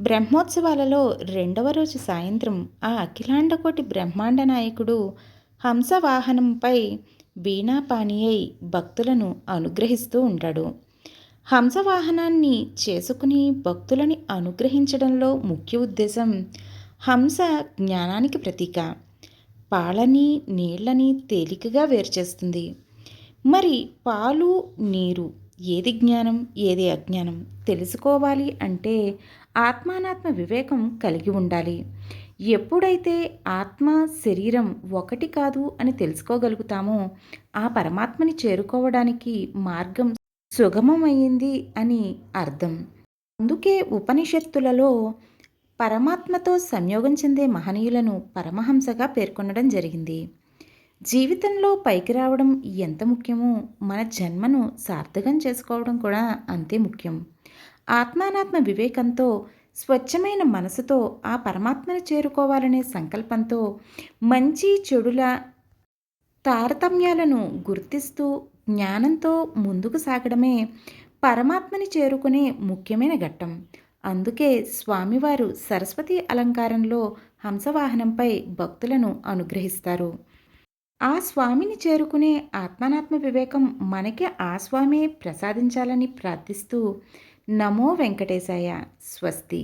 బ్రహ్మోత్సవాలలో రెండవ రోజు సాయంత్రం ఆ అఖిలాండకోటి బ్రహ్మాండ నాయకుడు హంసవాహనంపై వీణాపాణి అయి భక్తులను అనుగ్రహిస్తూ ఉంటాడు హంసవాహనాన్ని చేసుకుని భక్తులని అనుగ్రహించడంలో ముఖ్య ఉద్దేశం హంస జ్ఞానానికి ప్రతీక. పాలని నీళ్ళని తేలికగా వేరుచేస్తుంది. మరి పాలు నీరు ఏది జ్ఞానం ఏది అజ్ఞానం తెలుసుకోవాలి అంటే ఆత్మానాత్మ వివేకం కలిగి ఉండాలి. ఎప్పుడైతే ఆత్మ శరీరం ఒకటి కాదు అని తెలుసుకోగలుగుతామో ఆ పరమాత్మని చేరుకోవడానికి మార్గం సుగమమైంది అని అర్థం. అందుకే ఉపనిషత్తులలో పరమాత్మతో సంయోగం చెందే మహనీయులను పరమహంసగా పేర్కొనడం జరిగింది. జీవితంలో పైకి రావడం ఎంత ముఖ్యమో మన జన్మను సార్థకం చేసుకోవడం కూడా అంతే ముఖ్యం. ఆత్మానాత్మ వివేకంతో స్వచ్ఛమైన మనసుతో ఆ పరమాత్మను చేరుకోవాలనే సంకల్పంతో మంచి చెడుల తారతమ్యాలను గుర్తిస్తూ జ్ఞానంతో ముందుకు సాగడమే పరమాత్మని చేరుకునే ముఖ్యమైన ఘట్టం. అందుకే స్వామివారు సరస్వతి అలంకారంలో హంసవాహనంపై భక్తులను అనుగ్రహిస్తారు. ఆ స్వామిని చేరుకునే ఆత్మానాత్మ వివేకం మనకి ఆ స్వామే ప్రసాదించాలని ప్రార్థిస్తూ నమో వెంకటేశాయ. స్వస్తి.